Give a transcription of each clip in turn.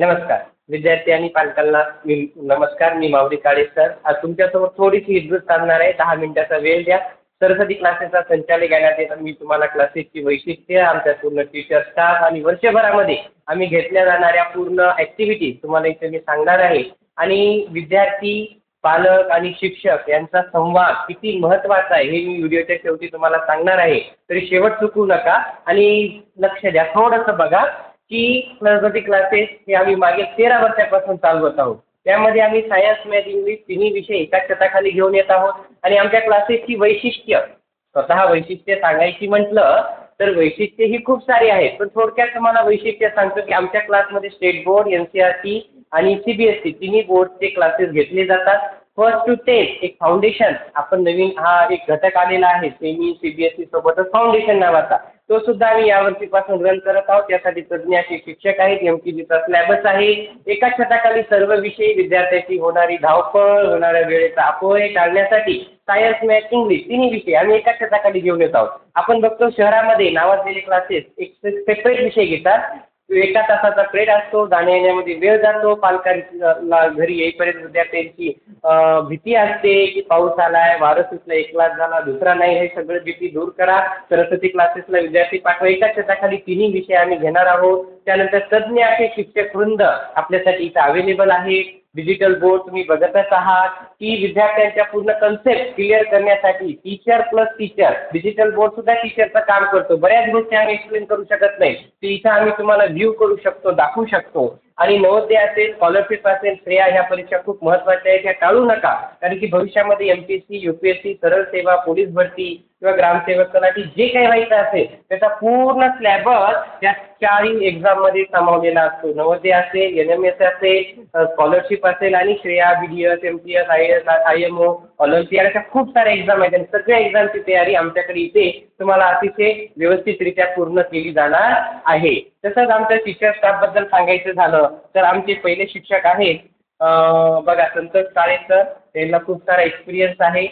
नमस्कार. विद्यार्थी आणि पालकांना मी नमस्कार मी माऊली काळे सर. आज तुमच्यासोबत थोडीशी इज्जत साधणार आहे. दहा मिनिटाचा वेळ द्या. सरस्वती क्लासेसचा संचालक घेण्यात येत मी तुम्हाला क्लासेसची वैशिष्ट्ये आमच्या पूर्ण टीचर स्टाफ आणि वर्षभरामध्ये आम्ही घेतल्या जाणाऱ्या पूर्ण ॲक्टिव्हिटी तुम्हाला इथे मी सांगणार आहे. आणि विद्यार्थी पालक आणि शिक्षक यांचा संवाद किती महत्त्वाचा आहे हे मी व्हिडिओच्या शेवटी तुम्हाला सांगणार आहे. तरी शेवट चुकू नका आणि लक्ष द्या. थोडंसं बघा. की सरस्वती क्लासेस हे आम्ही मागील तेरा वर्षापासून चालवत आहोत. त्यामध्ये आम्ही सायन्स मॅथ इंग्लिश तिन्ही विषय एकाच छताखाली घेऊन येत आहोत. आणि आमच्या क्लासेसची वैशिष्ट्य स्वतः वैशिष्ट्य सांगायची म्हटलं तर वैशिष्ट्य ही खूप सारी आहेत. पण थोडक्यात तुम्हाला वैशिष्ट्य सांगतो की आमच्या क्लासमध्ये state board N C R T आणि सी बी एस सी तिन्ही बोर्डचे क्लासेस घेतले जातात. फर्स्ट टू टेन एक फाउंडेशन आपण नवीन हा एक घटक आलेला आहे semi C B S C सोबतच फाउंडेशन नावाचा. तो सुद्धा आम्ही यावर्षीपासून रन करत आहोत. त्यासाठी तज्ज्ञ असे शिक्षक आहेत. एम के जीचा स्लॅबच आहे. एकाच छताखाली सर्व विषयी विद्यार्थ्याची होणारी धावपळ होणाऱ्या वेळेचा अपव्यय टाळण्यासाठी सायन्स मॅथ इंग्लिश तिन्ही विषय आम्ही एकाच छताखाली घेऊन येत आहोत. आपण बघतो शहरामध्ये नावाजलेले क्लासेस एक सेपरेट विषय घेतात. एका तासाचा पिरियड असतो जाण्या येण्यामध्ये वेळ जातो पालकांना घरी येईपर्यंत विद्यार्थ्यांची भीती असते की पाऊस आलाय वारं सुटलं एक क्लास झाला दुसरा नाही हे सगळं भीती दूर करा. सरस्वती क्लासेसला विद्यार्थी पाठवा. एकाच छताखाली तिन्ही विषय आम्ही घेणार आहोत. त्यानंतर तज्ज्ञ असे शिक्षक वृंद आपल्यासाठी इथं अवेलेबल आहे डिजिटल बोर्ड तुम्ही बघतच आहात. की विद्यार्थ्यांच्या पूर्ण कन्सेप्ट क्लिअर करण्यासाठी teacher plus teacher digital board सुद्धा टीचरचं काम करतो. बऱ्याच गोष्टी आम्ही एक्सप्लेन करू शकत नाही. ते इथं आम्ही तुम्हाला व्ह्यू करू शकतो दाखवू शकतो. आणि नवोदय असेल स्कॉलरशिप असेल श्रेया ह्या परीक्षा खूप महत्त्वाच्या आहेत ह्या टाळू नका. कारण की भविष्यामध्ये M P S C U P S C सरळ सेवा पोलीस भरती किंवा ग्रामसेवक तलाठी जे काही व्हायचं असेल त्याचा पूर्ण स्लॅबस या चारही एक्झाममध्ये सामावलेला असतो. नवोदय असेल एन एम एस असेल स्कॉलरशिप असेल आणि Shreya B D S M P S I S I M O olympiad अशा खूप साऱ्या एक्झाम आहेत आणि सगळ्या एक्झामची तयारी आमच्याकडे इथे तुम्हाला अतिशय व्यवस्थितरित्या पूर्ण केली जाणार आहे. तसंच आमच्या टीचर स्टाफबद्दल सांगायचं झालं तर आमचे पहिले शिक्षक आहेत बघा संतोष काळे सर त्यांना खूप सारा एक्सपिरियन्स आहे.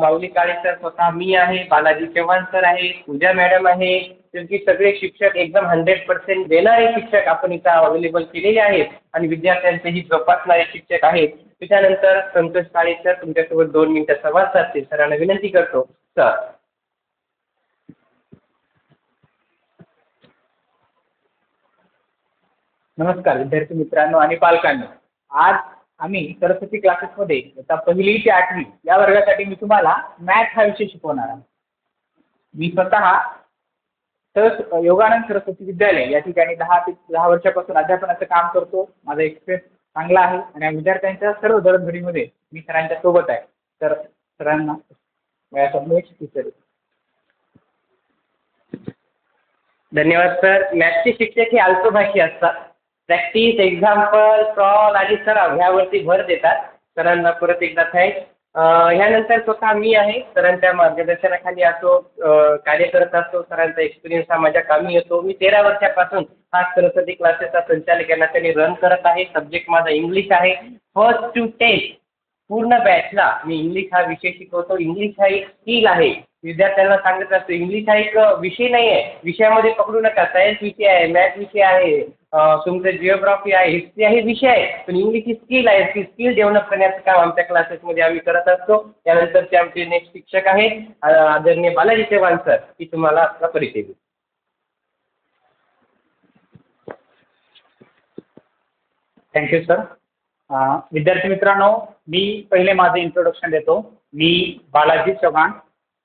माऊली काळे सर स्वतः मी आहे बालाजी चव्हाण सर आहे पूजा मॅडम आहे. त्यांची सगळे शिक्षक एकदम हंड्रेड पर्सेंट देणारे शिक्षक आपण इथं अवेलेबल केलेले आहेत आणि विद्यार्थ्यांचेही जोपासणारे शिक्षक आहेत. त्याच्यानंतर संतोष काळे सर तुमच्यासोबत दोन मिनटं संवाद साधतील. सरांना विनंती करतो. सर नमस्कार विद्यार्थी मित्रांनो आणि पालकांनो. आज आम्ही सरस्वती क्लासेसमध्ये आता पहिली ते आठवी या वर्गासाठी मी तुम्हाला मॅथ हा विषय शिकवणार आहे. मी स्वतः सरस योगानंद सरस्वती विद्यालय या ठिकाणी दहा ते दहा वर्षापासून अध्यापनाचं काम करतो. माझा एक्सपिरियन्स चांगला आहे आणि विद्यार्थ्यांच्या सर्व जडणघडीमध्ये मी सरांच्या सोबत आहे. तर सरांना टीचर धन्यवाद सर. मॅथ्सचे शिक्षक हे अल्पभाषी असतात. प्रॅक्टिस एक्झाम्पल सॉल्व आणि सराव ह्यावरती भर देतात. सरांना परत एकदा थँक्स ह्यानंतर स्वतः मी आहे. सरांच्या मार्गदर्शनाखाली असो कार्य करत असतो सरांचा एक्सपिरियन्स हा माझ्या कामी येतो. मी तेरा वर्षापासून हा सरस्वती क्लासेसचा संचालक यांना त्यांनी रन करत आहे. सब्जेक्ट माझा इंग्लिश आहे. फर्स्ट टू टेन्थ पूर्ण बॅचला मी इंग्लिश हा विषय शिकवतो. इंग्लिश हा एक स्किल आहे. विद्यार्थ्यांना सांगत असतो इंग्लिश हा एक विषय नाही आहे विषयामध्ये पकडू नका. सायन्स विषय आहे मॅथ विषय आहे तुमचं जिओग्राफी आहे हिस्ट्री आहे विषय आहे. पण इंग्लिश ही स्किल आहे. ती स्किल डेव्हलप करण्याचं काम आमच्या क्लासेसमध्ये आम्ही करत असतो. त्यानंतरचे आमचे नेक्स्ट शिक्षक आहे आदरणीय बालाजी चव्हाण सर. की तुम्हाला आपला परिचय देऊ थँक्यू सर विद्यार्थी मित्रांनो मी पहिले माझं इंट्रोडक्शन देतो. मी बालाजी चव्हाण.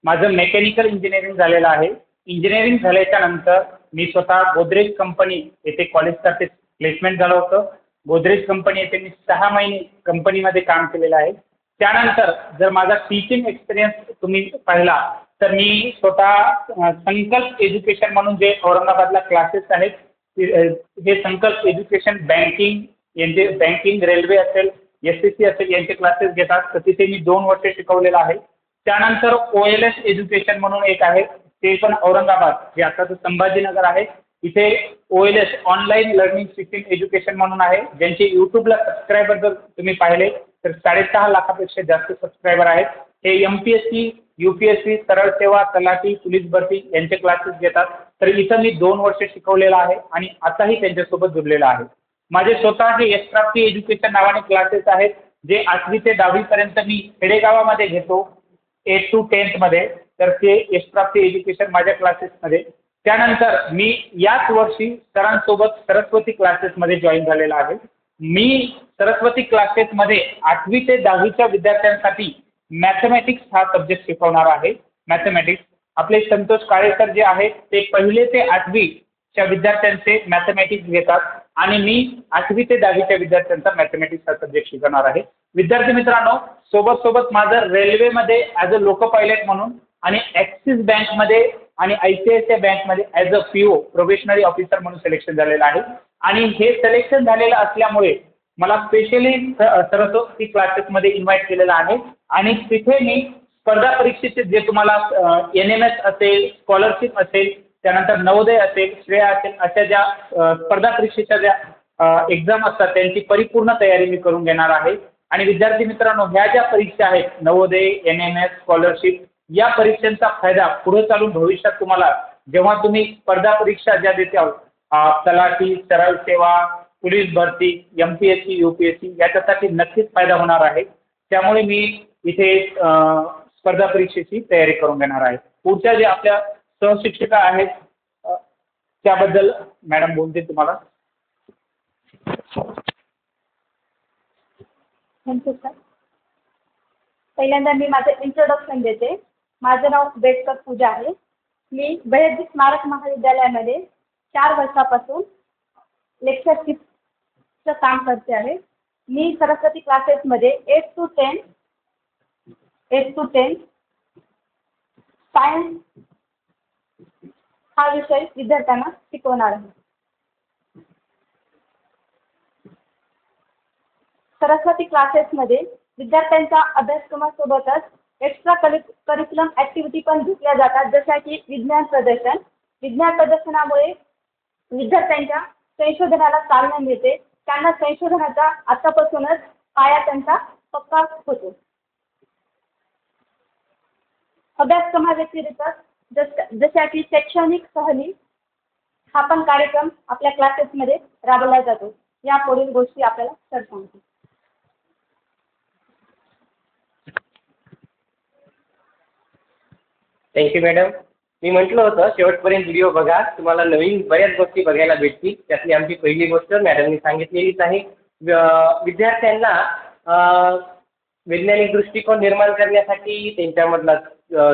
माझं मेकॅनिकल इंजिनिअरिंग झालेलं आहे. इंजिनिअरिंग झाल्याच्यानंतर मी स्वतः गोदरेज कंपनी येथे कॉलेजसाठी प्लेसमेंट झालं होतं. गोदरेज कंपनी येथे मी सहा महिने कंपनीमध्ये काम केलेलं आहे. त्यानंतर जर माझा टीचिंग एक्सपिरियन्स तुम्ही पाहिला तर मी स्वतः संकल्प एज्युकेशन म्हणून जे औरंगाबादला क्लासेस आहेत हे संकल्प एज्युकेशन बँकिंग यांचे बँकिंग रेल्वे असेल एस एस सी असेल यांचे क्लासेस घेतात. तर तिथे मी दोन वर्ष शिकवलेलं आहे. त्यानंतर ओ एल एस एज्युकेशन म्हणून एक आहे ते पण औरंगाबाद जे आताचं संभाजीनगर आहे. इथे O L S online learning system education म्हणून आहे ज्यांचे यूट्यूबला सबस्क्रायबर जर तुम्ही पाहिले तर साडेसहा लाखापेक्षा जास्त सबस्क्रायबर आहेत. हे M P S C U P S C सरळ सेवा तलाठी पोलीस भरती यांचे क्लासेस घेतात. तर इथं मी दोन वर्ष शिकवलेलं आहे आणि आताही त्यांच्यासोबत जुडलेलं आहे. माझे स्वतःचे यशप्राप्ती एज्युकेशन नावाने क्लासेस आहेत जे आठवी ते दहावीपर्यंत मी खेडेगावामध्ये घेतो. एट टू टेन्थमध्ये तर ते यशप्राप्ती एज्युकेशन माझ्या क्लासेसमध्ये त्यानंतर मी याच वर्षी सरांसोबत सरस्वती क्लासेसमध्ये जॉईन झालेला आहे. मी सरस्वती क्लासेसमध्ये आठवी ते दहावीच्या विद्यार्थ्यांसाठी मॅथमॅटिक्स हा सब्जेक्ट शिकवणार आहे. मॅथमॅटिक्स आपले संतोष काळे सर जे आहेत ते पहिले ते आठवीच्या विद्यार्थ्यांचे मॅथमॅटिक्स घेतात. आणि मी आठवी ते दहावीच्या विद्यार्थ्यांचा मॅथमॅटिक्स हा सब्जेक्ट शिकवणार आहे. विद्यार्थी मित्रांनो सोबत सोबत माझं रेल्वेमध्ये ॲज अ लोको पायलट म्हणून आणि ॲक्सिस बँकमध्ये आणि I C I C I बँकमध्ये as a P O probationary officer म्हणून सिलेक्शन झालेलं आहे. आणि हे सिलेक्शन झालेलं असल्यामुळे मला स्पेशली सरस्वती क्लासेसमध्ये इन्व्हाइट केलेलं आहे. आणि तिथे मी स्पर्धा परीक्षेचे जे तुम्हाला एन एम एस असेल स्कॉलरशिप असेल त्यानंतर नवोदय असेल श्रेया असेल अशा ज्या स्पर्धा परीक्षेच्या ज्या एक्झाम असतात त्यांची परिपूर्ण तयारी मी करून घेणार आहे. आणि विद्यार्थी मित्रांनो ह्या ज्या परीक्षा आहेत Navodaya N M S scholarship या परीक्षांचा फायदा पुढे चालून भविष्यात तुम्हाला जेव्हा तुम्ही स्पर्धा परीक्षा ज्या देताल आहोत तलाठी सरळ सेवा पोलीस भरती M P S C U P S C याच्यासाठी नक्कीच फायदा होणार आहे. त्यामुळे मी इथे स्पर्धा परीक्षेची तयारी करून घेणार आहे. पुढच्या जे आपल्या सहशिक्षिका आहेत. त्याबद्दल मॅडम बोलतील तुम्हाला. थँक्यू सर पहिल्यांदा मी माझं इंट्रोडक्शन देते. माझं नाव बेटकर पूजा आहे. मी बहिर्जी स्मारक महाविद्यालयामध्ये चार वर्षापासून लेक्चरशिपचं काम करते आहे. मी सरस्वती क्लासेसमध्ये eight to ten eight to ten science हा विषय विद्यार्थ्यांना शिकवणार आहे. सरस्वती क्लासेसमध्ये विद्यार्थ्यांच्या अभ्यासक्रमासोबतच एक्स्ट्रा करि करिक्युलम ॲक्टिव्हिटी पण घेतल्या जातात. जशा की विज्ञान प्रदर्शन. विज्ञान प्रदर्शनामुळे विद्यार्थ्यांच्या संशोधनाला चालना मिळते. त्यांना संशोधनाचा आतापासूनच पाया त्यांचा पक्का होतो. अभ्यासक्रमाव्यतिरिक्त जसं जशा की शैक्षणिक सहली हा पण कार्यक्रम आपल्या क्लासेसमध्ये राबवला जातो. या पुढील गोष्टी आपल्याला सर सांगतील. थँक्यू मॅडम मी म्हटलं होतं शेवटपर्यंत व्हिडिओ बघा. तुम्हाला नवीन बऱ्याच गोष्टी बघायला भेटतील. त्यातली आमची पहिली गोष्ट मॅडमनी सांगितलेलीच आहे. विद्यार्थ्यांना वैज्ञानिक दृष्टिकोन निर्माण करण्यासाठी त्यांच्यामधला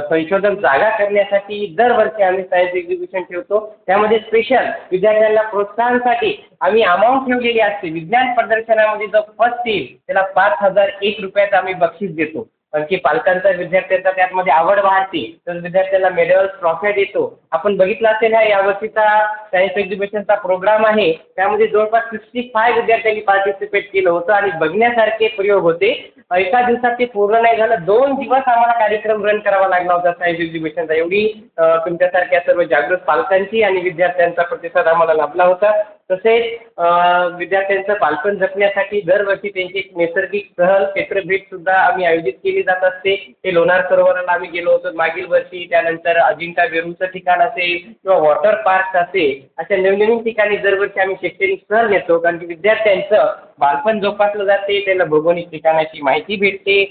संशोधन जागा करण्यासाठी दरवर्षी आम्ही सायन्स एक्झिबिशन ठेवतो. त्यामध्ये स्पेशल विद्यार्थ्यांना प्रोत्साहनासाठी आम्ही अमाऊंट ठेवलेली असते. विज्ञान प्रदर्शनामध्ये जो फर्स्ट येईल त्याला पाच हजार एक रुपयाचं आम्ही बक्षीस देतो. कारण की पालकांचा विद्यार्थ्यांचा त्यामध्ये आवड वाढते. तर विद्यार्थ्यांना मेडल ट्रॉफ्या देतो. आपण बघितलं असेल हा यावर्षीचा सायन्स एक्झिबिशनचा प्रोग्राम आहे. त्यामध्ये जवळपास सिक्स्टी फाय विद्यार्थ्यांनी पार्टिसिपेट केलं होतं आणि बघण्यासारखे प्रयोग होते. एका दिवसात ते पूर्ण नाही झालं. दोन दिवस आम्हाला कार्यक्रम रन करावा लागला होता सायन्स एक्झिबिशनचा एवढी तुमच्यासारख्या सर्व जागृत पालकांची आणि विद्यार्थ्यांचा प्रतिसाद आम्हाला लाभला होता. तसेच विद्यार्थ्यांचं बालपण जपण्यासाठी दरवर्षी त्यांची एक नैसर्गिक सहल क्षेत्रभेटसुद्धा आम्ही आयोजित केली जात असते. ते लोणार सरोवराला आम्ही गेलो होतो. मागील वर्षी त्यानंतर अजिंठा वेरूळचं ठिकाण असेल किंवा वॉटर पार्क असेल अशा नवनवीन ठिकाणी दरवर्षी आम्ही शैक्षणिक सहल नेतो कारण की विद्यार्थ्यांचं बालपण जोपासलं जाते त्यांना भौगोलिक ठिकाणाची माहिती भेटते.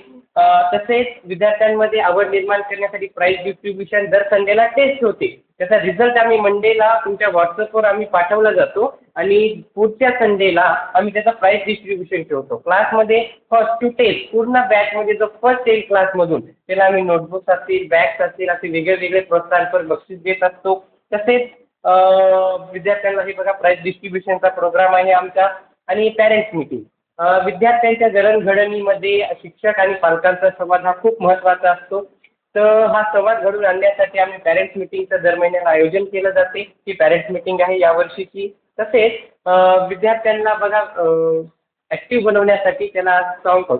तसेच विद्यार्थ्यांमध्ये आवड निर्माण करण्यासाठी प्राईज डिस्ट्रीब्युशन दर संडेला टेस्ट होते. त्याचा रिझल्ट आम्ही मंडेला तुमच्या व्हॉट्सअपवर आम्ही पाठवला जातो. आणि पुढच्या संडेला आम्ही त्याचा प्राईज डिस्ट्रीब्युशन ठेवतो. क्लासमध्ये फर्स्ट टू टेस्ट पूर्ण बॅचमध्ये जो फर्स्ट येईल क्लासमधून त्याला आम्ही नोटबुक्स असतील बॅग्स असतील असे वेगळे वेगळे प्रोत्साहनपर बक्षीस देत असतो. तसेच विद्यार्थ्यांना हे बघा प्राईज डिस्ट्रीब्युशनचा प्रोग्राम आहे आमचा. आणि पॅरेंट्स मीटिंग विद्यार्थ्यांच्या जडणघडणीमध्ये शिक्षक आणि पालकांचा संवाद हा खूप महत्त्वाचा असतो. तर हा संवाद घडून आणण्यासाठी आम्ही पॅरेंट्स मिटिंगचं दर महिन्याला आयोजन केलं जाते. ही पॅरेंट्स मिटिंग आहे यावर्षीची तसेच विद्यार्थ्यांना बघा ॲक्टिव्ह बनवण्यासाठी त्याला सॉन्ग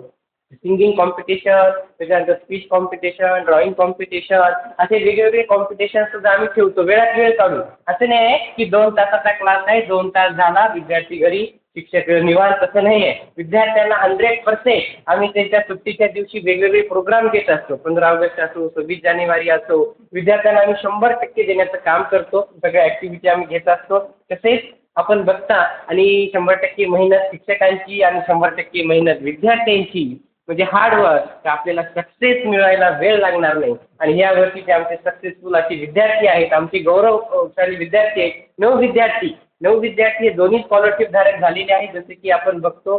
सिंगिंग कॉम्पिटिशन त्याच्यानंतर स्पीच कॉम्पिटिशन ड्रॉइंग कॉम्पिटिशन असे वेगवेगळे कॉम्पिटिशन सुद्धा आम्ही ठेवतो. वेळात वेळ काढून. असं नाही आहे की दोन तासाचा क्लास आहे दोन तास झाला विद्यार्थी घरी शिक्षक निवांत तसं नाही आहे विद्यार्थ्यांना हंड्रेड पर्सेंट आम्ही त्यांच्या सुट्टीच्या दिवशी वेगवेगळे प्रोग्राम घेत असतो. पंधरा ऑगस्ट असो सव्वीस जानेवारी असो विद्यार्थ्यांना आम्ही शंभर टक्के देण्याचं काम करतो. सगळ्या ॲक्टिव्हिटी आम्ही घेत असतो. तसेच आपण बघता आणि शंभर टक्के मेहनत शिक्षकांची आणि शंभर टक्के मेहनत विद्यार्थ्यांची म्हणजे हार्डवर्क आपल्याला सक्सेस मिळायला वेळ लागणार नाही. आणि या जे आमचे सक्सेसफुल असे विद्यार्थी आहेत आमचे गौरवशाली विद्यार्थी आहेत नऊ विद्यार्थी नऊ विद्यार्थी हे दोन्ही स्कॉलरशिप धारक झालेले आहेत. जसे की आपण बघतो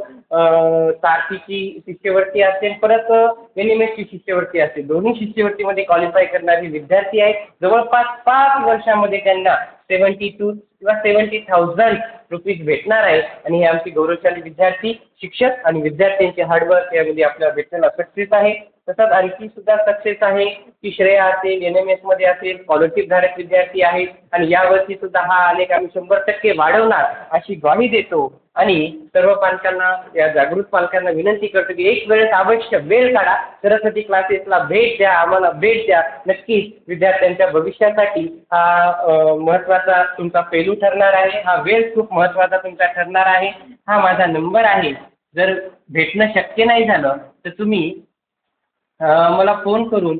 तारखीची शिष्यवृत्ती असेल परत एन शिष्यवृत्ती असेल दोन्ही शिष्यवृत्तीमध्ये क्वालिफाय करणारे विद्यार्थी आहेत. जवळपास पाच वर्षामध्ये त्यांना सेवन्टी टू किंवा सेवन्टी थाउजंड रुपीज भेटणार आहे. आणि हे आमचे गौरवशाली विद्यार्थी शिक्षक आणि विद्यार्थ्यांचे हार्डवर्क यामध्ये आपल्याला भेटणं अपेक्षित आहे. तसंच आणखी सुद्धा सक्सेस आहे की श्रेया असेल एन एम एसमध्ये असेल स्कॉलरशिप धारक विद्यार्थी आहेत आणि यावर्षी सुद्धा हा आलेख आम्ही शंभर टक्के वाढवणार अशी ग्वाही देतो. आणि सर्व पालकांना या जागृत पालकांना विनंती करतो की एक वेळेस अवश्य वेळ काढा. सरस्वती क्लासेसला भेट द्या आम्हाला भेट द्या. नक्कीच विद्यार्थ्यांच्या भविष्यासाठी हा महत्त्वाचा तुमचा पैलू ठरणार आहे. हा वेळ खूप महत्त्वाचा तुमचा ठरणार आहे. हा माझा नंबर आहे. जर भेटणं शक्य नाही झालं तर तुम्ही मला फोन करून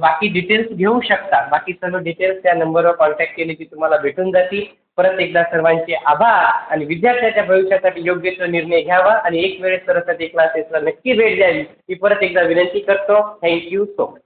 बाकी डिटेल्स घेऊ शकता. बाकी सर्व डिटेल्स त्या नंबरवर कॉन्टॅक्ट केले की तुम्हाला भेटून जातील. परत एकदा सर्वांचे आभार आणि विद्यार्थ्याच्या भविष्यासाठी योग्य तो निर्णय घ्यावा आणि एक वेळेस सरस्वती क्लासेसला नक्की भेट द्यावी. ही परत एकदा विनंती करतो. Thank you so much